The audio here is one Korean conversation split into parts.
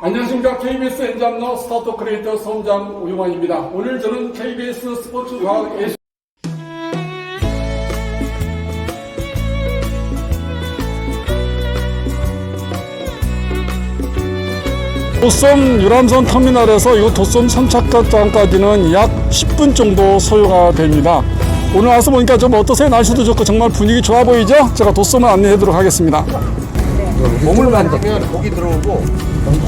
안녕하십니까 KBS 엔잡너 스타트 크리에이터 성장 우용환입니다. 오늘 저는 KBS 스포츠 과학 예술 도섬 유람선 터미널에서 이 도섬 선착장까지는 약 10분 정도 소요가 됩니다. 오늘 와서 보니까 좀 어떠세요? 날씨도 좋고 정말 분위기 좋아 보이죠? 제가 도섬을 안내해드리도록 하겠습니다. 몸을 만지면 독이 들어오고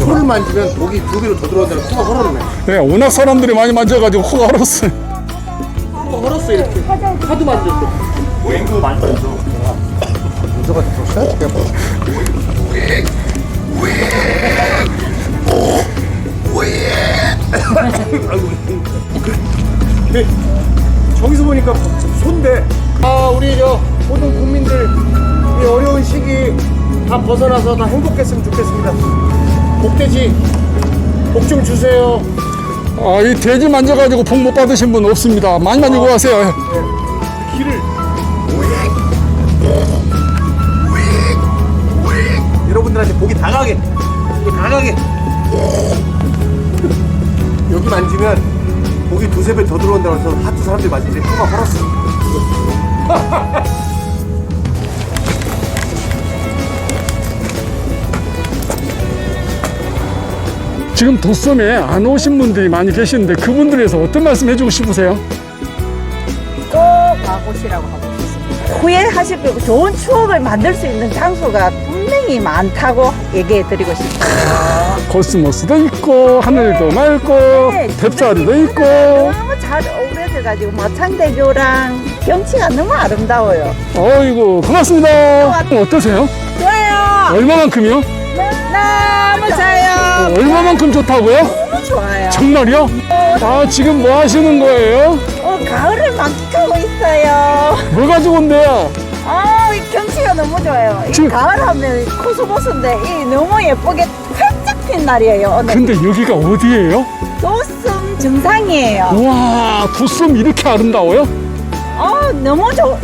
코를 만지면 독이 두 배로 더 들어온다는 코가 헐었네 네, 워낙 사람들이 많이 만져가지고 코가 얼었어요. 코가 헐었어 이렇게 하도 만졌어 앵구 만져줘. 문서가 들었어? 저기서 보니까 손대. 아 우리 저 모든 국민들 이 어려운 시기 다 벗어나서 다 행복했으면 좋겠습니다. 복돼지 복 좀 주세요. 아, 이 돼지 만져가지고 복 못 받으신 분 없습니다. 많이 만지고 가세요. 길을 여러분들한테 복이 다 가게 복이 다 가게. 여기 만지면 복이 두세 배 더 들어온다고 해서 하도 사람들이 만지는데 코가 헐었어 지금 도섬에 안 오신 분들이 많이 계시는데 그분들에서 어떤 말씀 해주고 싶으세요? 꼭 와보시라고 하고. 후회하실 거고 좋은 추억을 만들 수 있는 장소가 분명히 많다고 얘기해 드리고 싶어요. 코스모스도 있고 하늘도 맑고 네, 뎁사리도 있고 너무 잘 어우러져가지고 마창대교랑 경치가 너무 아름다워요. 어이구 고맙습니다. 어떠세요? 좋아요. 얼마만큼이요? 너무 좋아요. 얼마만큼 좋다고요? 너무 좋아요. 정말요? 아 지금 뭐 하시는 거예요? 어, 가을을 만끽 하고 있어요. 뭐 가지고 온대요? 아, 이 경치가 너무 좋아요. 이 지금- 가을 하면 코스모스인데 이 너무 예쁘게 활짝 핀 날이에요. 오늘 근데 여기가 어디예요? 도섬 정상이에요. 와 도섬 이렇게 아름다워요? 어 너무 좋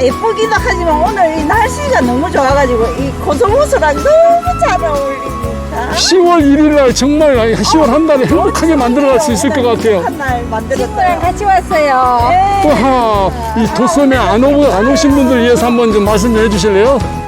예쁘기도 하지만 오늘 이 날씨가 너무 좋아가지고 이 코스모스랑 너무 잘 어울립니다. 10월 1일 날 정말 10월 한 달에 행복하게 만들어갈 수 있을 것 같아요. 한날 만들었어요. 같이 왔어요. 네. 와, 이 도섬에 안, 오, 안 오신 분들 위해서 한번 좀 말씀 좀 해주실래요?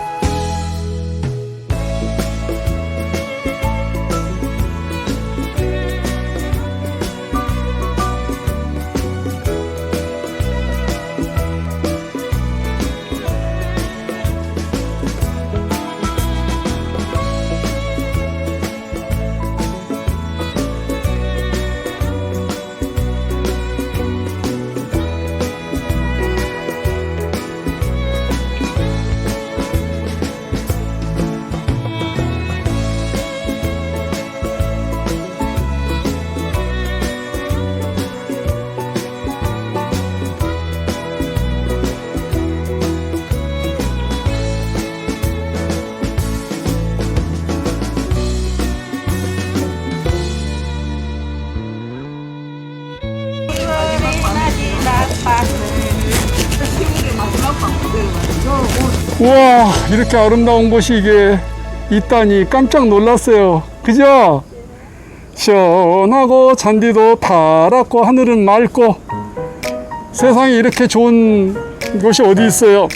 우와, 이렇게 아름다운 곳이 이게 있다니 깜짝 놀랐어요. 그죠? 시원하고 잔디도 파랗고 하늘은 맑고 세상에 이렇게 좋은 곳이 어디 있어요?